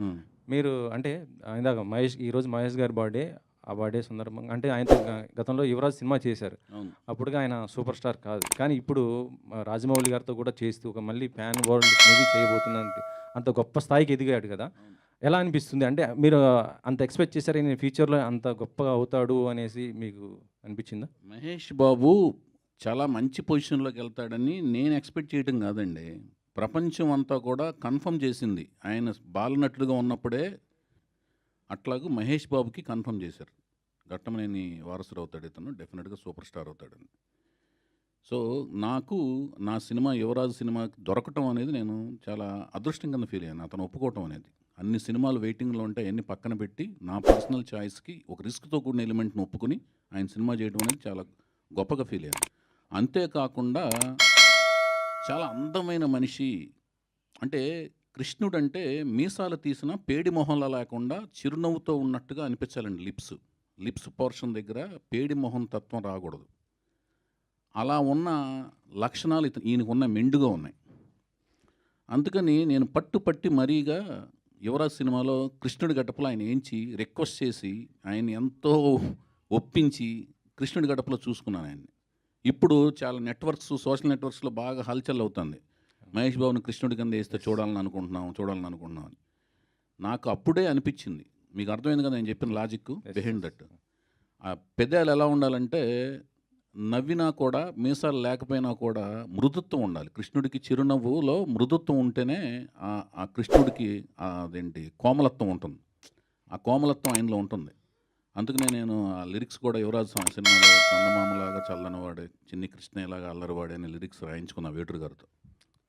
ఉమ్. మీరు అంటే ఇందాక మహేష్ ఈరోజు మహేష్ గారి బర్త్డే ఆ బర్త్డే సందర్భంగా అంటే ఆయనతో గ- గతంలో యువరాజ్ సినిమా చేశారు. అప్పుడుగా ఆయన సూపర్ స్టార్ కాదు. కానీ ఇప్పుడు రాజమౌళి గారితో కూడా చేస్తూ ఒక మళ్ళీ ప్యాన్ వరల్డ్ మూవీ చేయబోతున్నంత అంత గొప్ప స్థాయికి ఎదిగాడు కదా. ఎలా అనిపిస్తుంది? అంటే మీరు అంత ఎక్స్పెక్ట్ చేశారు నేను ఫ్యూచర్లో అంత గొప్పగా అవుతాడు అనేసి మీకు అనిపించిందా? మహేష్ బాబు చాలా మంచి పొజిషన్లోకి వెళ్తాడని నేను ఎక్స్పెక్ట్ చేయడం కాదండి. ప్రపంచం అంతా కూడా కన్ఫర్మ్ చేసింది. ఆయన బాలనటుడుగా ఉన్నప్పుడే అట్లాగూ మహేష్ బాబుకి కన్ఫర్మ్ చేశారు. ఘట్టమనేని వారసుడు అవుతాడు ఇతను డెఫినెట్గా సూపర్ స్టార్ అవుతాడని. సో నాకు నా సినిమా యువరాజు సినిమా దొరకటం అనేది నేను చాలా అదృష్టం కింద ఫీల్ అయ్యాను. అతను ఒప్పుకోవటం అనేది. అన్ని సినిమాలు వెయిటింగ్లో ఉంటే అన్ని పక్కన పెట్టి నా పర్సనల్ చాయిస్కి ఒక రిస్క్తో కూడిన ఎలిమెంట్ని ఒప్పుకుని ఆయన సినిమా చేయడం అనేది చాలా గొప్పగా ఫీల్ అయ్యాను. అంతేకాకుండా చాలా అందమైన మనిషి. అంటే కృష్ణుడు అంటే మీసాలు తీసిన పేడి మొహంలా లేకుండా చిరునవ్వుతో ఉన్నట్టుగా అనిపించాలండి లిప్స్. లిప్స్ పోర్షన్ దగ్గర పేడి మొహం తత్వం రాకూడదు. అలా ఉన్న లక్షణాలు ఇతను ఈయనకు ఉన్న మెండుగా ఉన్నాయి. అందుకని నేను పట్టు పట్టి మరీగా యువరాజ్ సినిమాలో కృష్ణుడి గడపలో ఆయన ఏంచి రిక్వెస్ట్ చేసి ఆయన ఎంతో ఒప్పించి కృష్ణుడి గడపలో చూసుకున్నాను ఆయన్ని. ఇప్పుడు చాలా నెట్వర్క్స్ సోషల్ నెట్వర్క్స్లో బాగా హల్చల్ అవుతుంది. మహేష్ బాబుని కృష్ణుడి కింద వేస్తే చూడాలని అనుకుంటున్నాం చూడాలని అనుకుంటున్నాం అని. నాకు అప్పుడే అనిపించింది. మీకు అర్థమైంది కదా నేను చెప్పిన లాజిక్ బిహైండ్ దట్ ఆ పెదాలు ఎలా ఉండాలంటే నవ్వినా కూడా మీసాలు లేకపోయినా కూడా మృదుత్వం ఉండాలి. కృష్ణుడికి చిరునవ్వులో మృదుత్వం ఉంటేనే ఆ- కృష్ణుడికి అదేంటి కోమలత్వం ఉంటుంది. ఆ కోమలత్వం ఆయనలో ఉంటుంది. అందుకనే నేను ఆ లిరిక్స్ కూడా యువరాజ్ స్వామి సినిమాలో చందమామలాగా చల్లనివాడే చిన్ని కృష్ణయ్యలాగా అల్లరివాడే అనే లిరిక్స్ రాయించుకున్న వేటూరు గారితో.